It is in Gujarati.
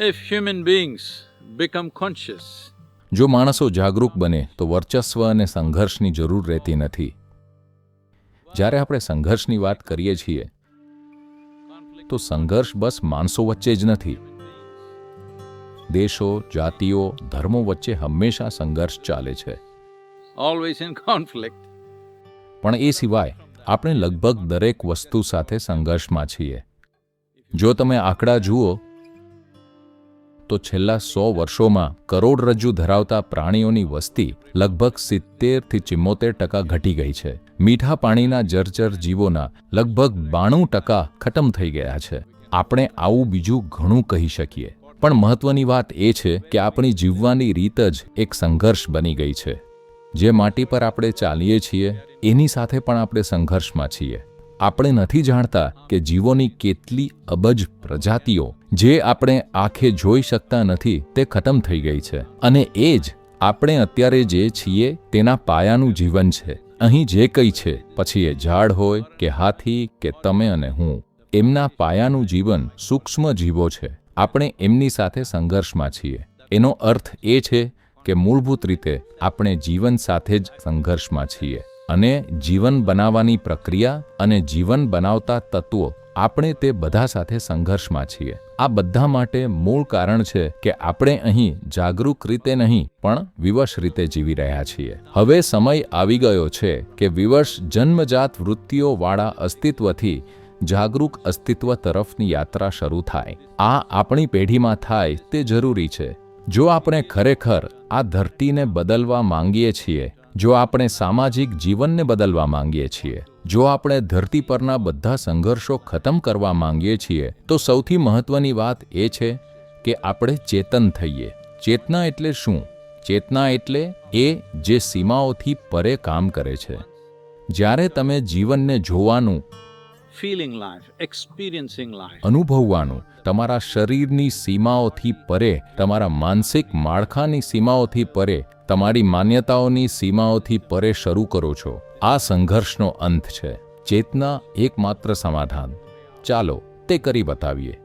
If human beings become conscious, જો માણસો જાગૃત બને તો વર્ચસ્વ અને સંઘર્ષની જરૂર રહેતી નથી. જ્યારે આપણે સંઘર્ષની વાત કરીએ છીએ તો સંઘર્ષ બસ માણસો વચ્ચે જ નથી. દેશો જાતિઓ ધર્મો વચ્ચે હંમેશા સંઘર્ષ ચાલે છે. ઓલવેઝ. પણ એ સિવાય આપણે લગભગ દરેક વસ્તુ સાથે સંઘર્ષમાં છીએ. જો તમે આંકડા જુઓ તો છેલ્લા સો વર્ષોમાં કરોડરજ્જુ ધરાવતા પ્રાણીઓની વસ્તી લગભગ સિત્તેરથી ચિમ્મોતેર ટકા ઘટી ગઈ છે. મીઠા પાણીના જર્જર જીવોના લગભગ બાણું ટકા ખતમ થઈ ગયા છે. આપણે આવું બીજું ઘણું કહી શકીએ. પણ મહત્વની વાત એ છે કે આપણી જીવવાની રીત જ એક સંઘર્ષ બની ગઈ છે. જે માટી પર આપણે ચાલીએ છીએ, એની સાથે પણ આપણે સંઘર્ષમાં છીએ. આપણે નથી જાણતા કે જીવોની કેટલી અબજ પ્રજાતિઓ, જે આપણે આંખે જોઈ શકતા નથી, તે ખતમ થઈ ગઈ છે. અને એ જ આપણે અત્યારે જે છીએ, તેના પાયાનું જીવન છે. અહીં જે કંઈ છે, પછી એ ઝાડ હોય, કે હાથી, કે તમે અને હું. એમના પાયાનું જીવન સૂક્ષ્મ જીવો છે. આપણે એમની સાથે સંઘર્ષમાં છીએ. એનો અર્થ એ છે કે મૂળભૂત રીતે આપણે જીવન સાથે જ સંઘર્ષમાં છીએ. અને જીવન બનાવવાની પ્રક્રિયા અને જીવન બનાવતા તત્વો આપણે તે બધા સાથે સંઘર્ષમાં છીએ. આ બધા માટે મૂળ કારણ છે કે આપણે અહીં જાગૃત રીતે નહીં, પણ વિવશ રીતે જીવી રહ્યા છીએ. હવે સમય આવી ગયો છે કે વિવશ જન્મજાત વૃત્તિઓવાળા અસ્તિત્વથી જાગૃત અસ્તિત્વ તરફની યાત્રા શરૂ થાય. આ આપણી પેઢીમાં થાય તે જરૂરી છે. જો આપણે ખરેખર આ ધરતીને બદલવા માંગીએ છીએ જો આપણે સામાજિક જીવનને બદલવા માંગીએ છીએ, જો આપણે ધરતી પરના બધા સંઘર્ષો ખતમ કરવા માંગીએ છીએ, તો સૌથી મહત્વની વાત એ છે કે આપણે ચેતન થઈએ. ચેતના એટલે શું? ચેતના એટલે એ જે સીમાઓથી પરે કામ કરે છે. જ્યારે તમે જીવનને જોવાનું Feeling લાઈફ એક્સપિરિયન્સિંગ લાઈફ અનુભવવાનું, તમારા શરીરની સીમાઓથી પરે, તમારા માનસિક માળખાની સીમાઓથી પરે, તમારી માન્યતાઓની સીમાઓથી પરે શરૂ કરો છો. આ સંઘર્ષનો અંત છે. ચેતના એકમાત્ર સમાધાન. ચાલો, તે કરી બતાવીએ.